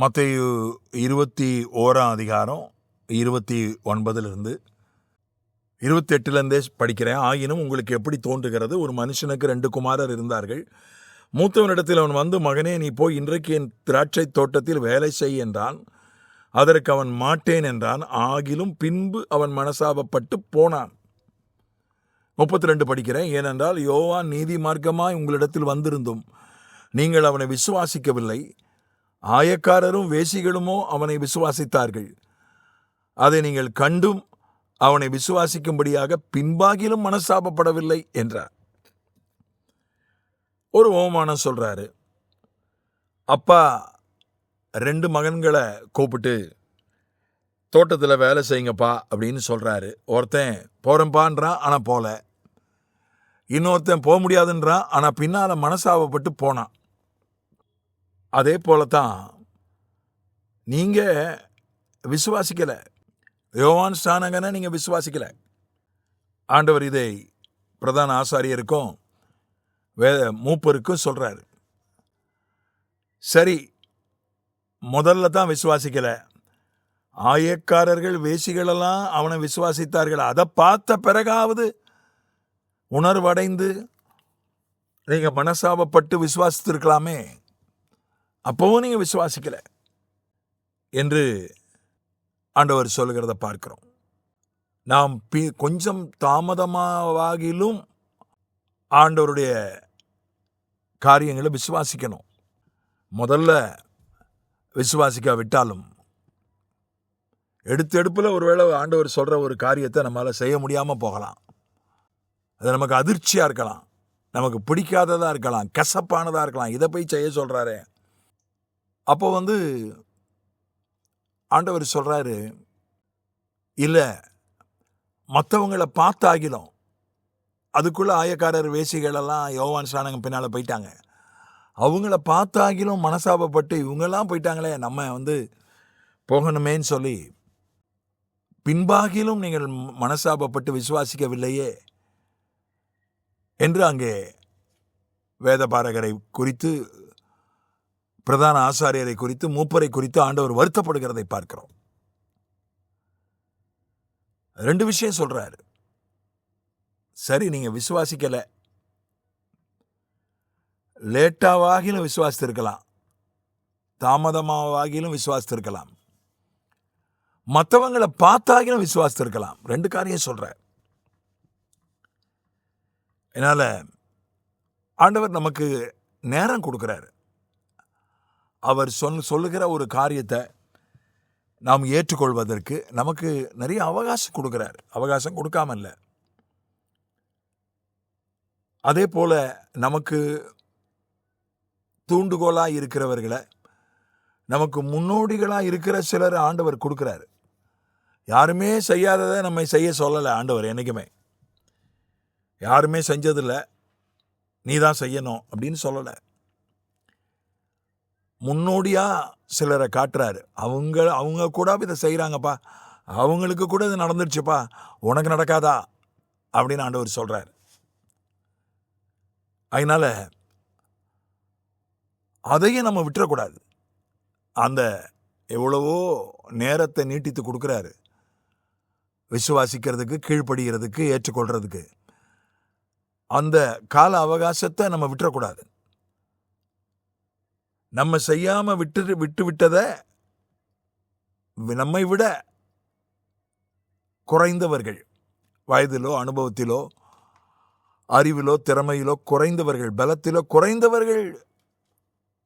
மத்தேயு இருபத்தி ஓராம் அதிகாரம் இருபத்தி ஒன்பதுலேருந்து இருபத்தி எட்டுலேருந்தே படிக்கிறேன். ஆயினும் உங்களுக்கு எப்படி தோன்றுகிறது? ஒரு மனுஷனுக்கு ரெண்டு குமாரர் இருந்தார்கள். மூத்தவனிடத்தில் அவன் வந்து மகனே நீ போய் இன்றைக்கு என் திராட்சை தோட்டத்தில் வேலை செய் என்றான். அதற்கு அவன் மாட்டேன் என்றான். ஆகிலும் பின்பு அவன் மனசாபப்பட்டு போனான். முப்பத்தி ரெண்டு படிக்கிறேன். ஏனென்றால் யோவான் நீதி மார்க்கமாய் உங்களிடத்தில் வந்திருந்தும் நீங்கள் அவனை விசுவாசிக்கவில்லை. ஆயக்காரரும் வேசிகளுமோ அவனை விசுவாசித்தார்கள். அதை நீங்கள் கண்டும் அவனை விசுவாசிக்கும்படியாக பின்பாகிலும் மனசாபப்படவில்லை என்றார். ஒரு ஓமானம் சொல்றாரு. அப்பா ரெண்டு மகன்களை கூப்பிட்டு தோட்டத்தில் வேலை செய்யுங்கப்பா அப்படின்னு சொல்கிறாரு ஒருத்தன் போகிறேன்ப்பான்றான் ஆனால் போகல இன்னொருத்தன் போக முடியாதுன்றான் ஆனால் பின்னால் மனசாபப்பட்டு போனான். அதே போல தான் நீங்கள் விசுவாசிக்கலை. யோவான் ஸ்தானகனை நீங்கள் விசுவாசிக்கலை. ஆண்டவர் இதை பிரதான ஆசாரியருக்கும் வே மூப்பருக்கும் சொல்கிறாரு சரி முதல்ல தான் விசுவாசிக்கலை. ஆயக்காரர்கள் வேசிகளெல்லாம் அவனை விசுவாசித்தார்கள். அதை பார்த்த பிறகாவது உணர்வடைந்து நீங்கள் மனசாபப்பட்டு விசுவாசித்திருக்கலாமே. அப்போவும் நீங்கள் விசுவாசிக்கலை என்று ஆண்டவர் சொல்லுகிறத பார்க்கிறோம். நாம் பி கொஞ்சம் தாமதமாகிலும் ஆண்டவருடைய காரியங்களை விசுவாசிக்கணும். முதல்ல விசுவாசிக்காவிட்டாலும் எடுத்து எடுப்பில் ஒருவேளை ஆண்டவர் சொல்கிற ஒரு காரியத்தை நம்மளால் செய்ய முடியாமல் போகலாம். அது நமக்கு அதிர்ச்சியாக இருக்கலாம். நமக்கு பிடிக்காததாக இருக்கலாம். கசப்பானதாக இருக்கலாம். இதை போய் செய்ய சொல்கிறாரே அப்போ வந்து ஆண்டவர் சொல்கிறாரு இல்லை மற்றவங்கள பார்த்தாகிலும் அதுக்குள்ளே ஆயக்காரர் வேசிகளெல்லாம் யோவான் ஸ்நானகம் பின்னால் போயிட்டாங்க. அவங்கள பார்த்தாகிலும் மனசாபப்பட்டு இவங்கெல்லாம் போயிட்டாங்களே நம்ம வந்து போகணுமேன்னு சொல்லி பின்பாகிலும் நீங்கள் மனசாபப்பட்டு விசுவாசிக்கவில்லையே என்று அங்கே வேதபாரகரை குறித்து பிரதான ஆசாரியரை குறித்து மூப்பரை குறித்து ஆண்டவர் வருத்தப்படுகிறதை பார்க்கிறோம். ரெண்டு விஷயம் சொல்றாரு. சரி நீங்க விசுவாசிக்கல. லேட்டாவாகிலும் விசுவாசித்திருக்கலாம். தாமதமாவாகிலும் விசுவாசித்திருக்கலாம். மற்றவங்களை பார்த்தாகிலும் விசுவாசித்திருக்கலாம். ரெண்டு காரியம் சொல்றார். என்னால் ஆண்டவர் நமக்கு நேரம் கொடுக்குறாரு. அவர் சொல் சொல்லுகிற ஒரு காரியத்தை நாம் ஏற்றுக்கொள்வதற்கு நமக்கு நிறைய அவகாசம் கொடுக்குறார். அவகாசம் கொடுக்காம இல்லை அதே போல் நமக்கு தூண்டுகோலாக இருக்கிறவர்களை நமக்கு முன்னோடிகளாக இருக்கிற சிலர் ஆண்டவர் கொடுக்குறாரு. யாருமே செய்யாததை நம்மை செய்ய சொல்லலை ஆண்டவர் என்றைக்குமே யாருமே செஞ்சதில்லை நீ தான் செய்யணும் அப்படின்னு சொல்லலை. முன்னோடியாக சிலரை காட்டுறாரு. அவங்க அவங்க கூட இதை செய்கிறாங்கப்பா அவங்களுக்கு கூட இது நடந்துருச்சுப்பா. உனக்கு நடக்காதா? அப்படின்னு ஆண்டவர் சொல்கிறார் அதனால் அதையும் நம்ம விட்டுறக்கூடாது. அந்த எவ்வளவோ நேரத்தை நீட்டித்து கொடுக்குறாரு. விசுவாசிக்கிறதுக்கு கீழ்ப்படுகிறதுக்கு ஏற்றுக்கொள்கிறதுக்கு அந்த கால அவகாசத்தை நம்ம விட்டுறக்கூடாது. நம்ம செய்யாம விட்டு விட்டு விட்டதை நம்மை விட குறைந்தவர்கள் வயதிலோ அனுபவத்திலோ அறிவிலோ திறமையிலோ குறைந்தவர்கள் பலத்திலோ குறைந்தவர்கள்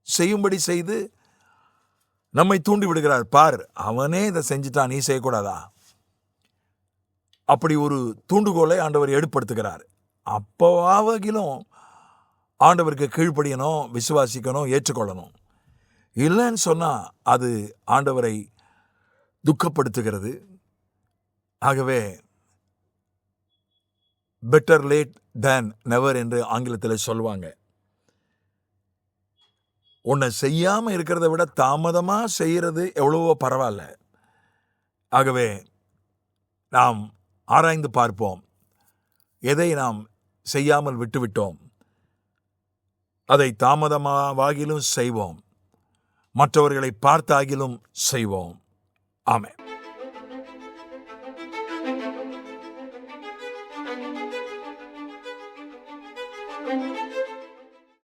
செய்யும்படி செய்து நம்மை தூண்டி விடுகிறார். பார் அவனே இதை செஞ்சுட்டான் நீ செய்யக்கூடாதா? அப்படி ஒரு தூண்டுகோலை ஆண்டவர் ஏற்படுத்துகிறார். அப்போவாகிலும் ஆண்டவருக்கு கீழ்ப்படியணும் விசுவாசிக்கணும் ஏற்றுக்கொள்ளணும். இல்லைன்னு சொன்னால் அது ஆண்டவரை துக்கப்படுத்துகிறது. ஆகவே பெட்டர் லேட் தேன் நெவர் என்று ஆங்கிலத்தில் சொல்லுவாங்க. உன்னை செய்யாமல் இருக்கிறத விட தாமதமாக செய்கிறது எவ்வளவோ பரவாயில்ல. ஆகவே நாம் ஆராய்ந்து பார்ப்போம். எதை நாம் செய்யாமல் விட்டுவிட்டோம்? அதை தாமதமாகிலும் செய்வோம். மற்றவர்களை பார்த்தாகிலும் செய்வோம். ஆமென்.